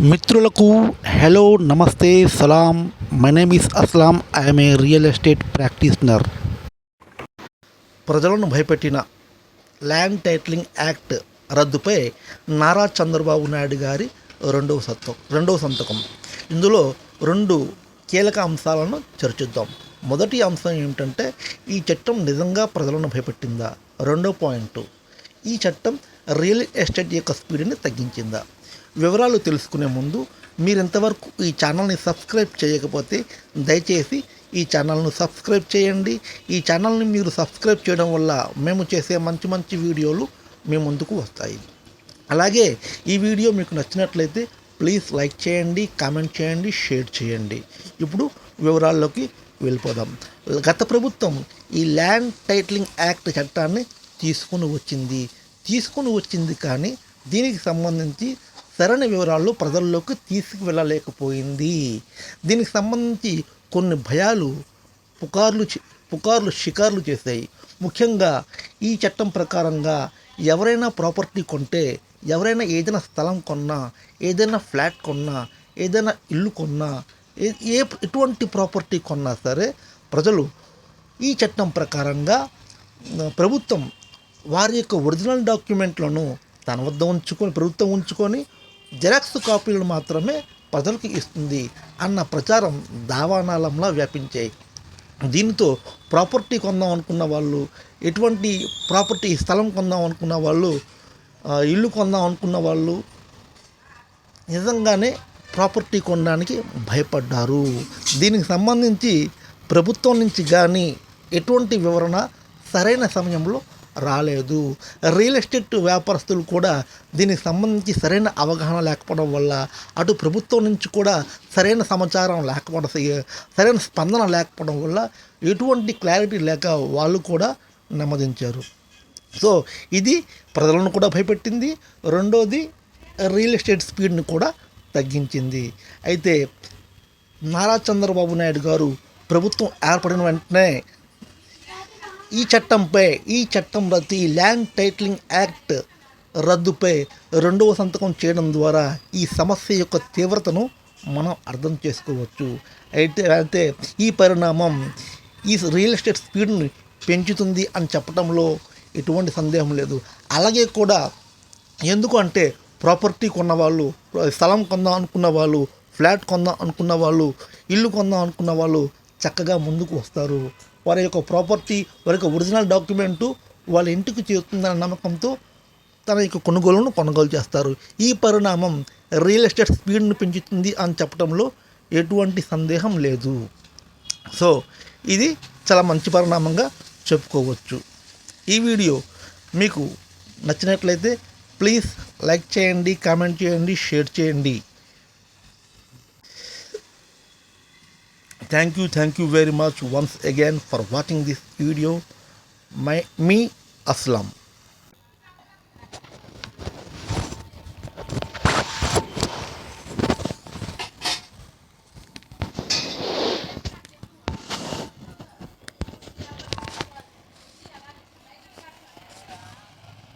మిత్రులకు హలో నమస్తే సలాం. My name is Aslam I'm a real estate practitioner ప్రజలను భయపెట్టిన ల్యాండ్ టైటిలింగ్ యాక్ట్ రద్దుపై నారా చంద్రబాబు నాయుడు గారి రెండవ సత్వం రెండవ సంతకం. ఇందులో రెండు కీలక అంశాలను చర్చిద్దాం. మొదటి అంశం ఏమిటంటే ఈ చట్టం నిజంగా ప్రజలను భయపెట్టిందా? రెండో పాయింట్ ఈ చట్టం రియల్ ఎస్టేట్ యొక్క స్పీడ్ని తగ్గించిందా? వివరాలు తెలుసుకునే ముందు మీరు ఇంతవరకు ఈ ఛానల్ని సబ్స్క్రైబ్ చేయకపోతే దయచేసి ఈ ఛానల్ను సబ్స్క్రైబ్ చేయండి. ఈ ఛానల్ని మీరు సబ్స్క్రైబ్ చేయడం వల్ల మేము చేసే మంచి మంచి వీడియోలు మీ ముందుకు వస్తాయి. అలాగే ఈ వీడియో మీకు నచ్చినట్లయితే ప్లీజ్ లైక్ చేయండి కామెంట్ చేయండి షేర్ చేయండి. ఇప్పుడు వివరాల్లోకి వెళ్ళిపోదాం. గత ప్రభుత్వం ఈ ల్యాండ్ టైటిలింగ్ యాక్ట్ చట్టాన్ని తీసుకుని వచ్చింది. తీసుకుని వచ్చింది కానీ దీనికి సంబంధించి సరైన వివరాలు ప్రజల్లోకి తీసుకువెళ్ళలేకపోయింది. దీనికి సంబంధించి కొన్ని భయాలు పుకార్లు పుకార్లు షికార్లు చేశాయి. ముఖ్యంగా ఈ చట్టం ప్రకారంగా ఎవరైనా ప్రాపర్టీ కొంటే ఎవరైనా ఏదైనా స్థలం కొన్నా ఏదైనా ఫ్లాట్ కొన్నా ఏదైనా ఇల్లు కొన్నా ఏ ఏ ఎటువంటి ప్రాపర్టీ కొన్నా సరే ప్రజలు ఈ చట్టం ప్రకారంగా ప్రభుత్వం వారి యొక్క ఒరిజినల్ డాక్యుమెంట్లను తన వద్ద ఉంచుకొని ప్రభుత్వం ఉంచుకొని జెరాక్స్ కాపీలు మాత్రమే ప్రజలకు ఇస్తుంది అన్న ప్రచారం దావానాలంలా వ్యాపించాయి దీనితో ప్రాపర్టీ కొందాం అనుకున్న వాళ్ళు ఎటువంటి ప్రాపర్టీ స్థలం కొందాం అనుకున్న వాళ్ళు ఇల్లు కొందాం అనుకున్న వాళ్ళు నిజంగానే ప్రాపర్టీ కొనడానికి భయపడ్డారు. దీనికి సంబంధించి ప్రభుత్వం నుంచి కానీ ఎటువంటి వివరణ సరైన సమయంలో రాలేదు. రియల్ ఎస్టేట్ వ్యాపారస్తులు కూడా దీనికి సంబంధించి సరైన అవగాహన లేకపోవడం వల్ల అటు ప్రభుత్వం నుంచి కూడా సరైన సమాచారం లేకపోవడం సరైన స్పందన లేకపోవడం వల్ల ఎటువంటి క్లారిటీ లేక వాళ్ళు కూడా నెమ్మదించారు. సో ఇది ప్రజలను కూడా భయపెట్టింది. రెండోది రియల్ ఎస్టేట్ స్పీడ్ని కూడా తగ్గించింది. అయితే నారా చంద్రబాబు నాయుడు గారు ప్రభుత్వం ఏర్పడిన వెంటనే ఈ చట్టంపై ఈ చట్టం రద్దు ఈ ల్యాండ్ టైటిలింగ్ యాక్ట్ రద్దుపై రెండవ సంతకం చేయడం ద్వారా ఈ సమస్య యొక్క తీవ్రతను మనం అర్థం చేసుకోవచ్చు. అయితే అయితే ఈ పరిణామం ఈ రియల్ ఎస్టేట్ స్పీడ్ని పెంచుతుంది అని చెప్పడంలో ఎటువంటి సందేహం లేదు. అలాగే కూడా ఎందుకు అంటే ప్రాపర్టీ కొన్న వాళ్ళు స్థలం కొందాం అనుకున్న వాళ్ళు ఫ్లాట్ కొందాం అనుకున్న వాళ్ళు ఇల్లు కొందాం అనుకున్న వాళ్ళు చక్కగా ముందుకు వస్తారు. వారి యొక్క ప్రాపర్టీ వారి యొక్క ఒరిజినల్ డాక్యుమెంటు వాళ్ళ ఇంటికి చేరుతుందన్న నమ్మకంతో తన యొక్క కొనుగోలును కొనుగోలు చేస్తారు. ఈ పరిణామం రియల్ ఎస్టేట్ స్పీడ్ను పెంచుతుంది అని చెప్పడంలో ఎటువంటి సందేహం లేదు. సో ఇది చాలా మంచి పరిణామంగా చెప్పుకోవచ్చు. ఈ వీడియో మీకు నచ్చినట్లయితే ప్లీజ్ లైక్ చేయండి కామెంట్ చేయండి షేర్ చేయండి. thank you thank you very much once again for watching this video. My me aslam.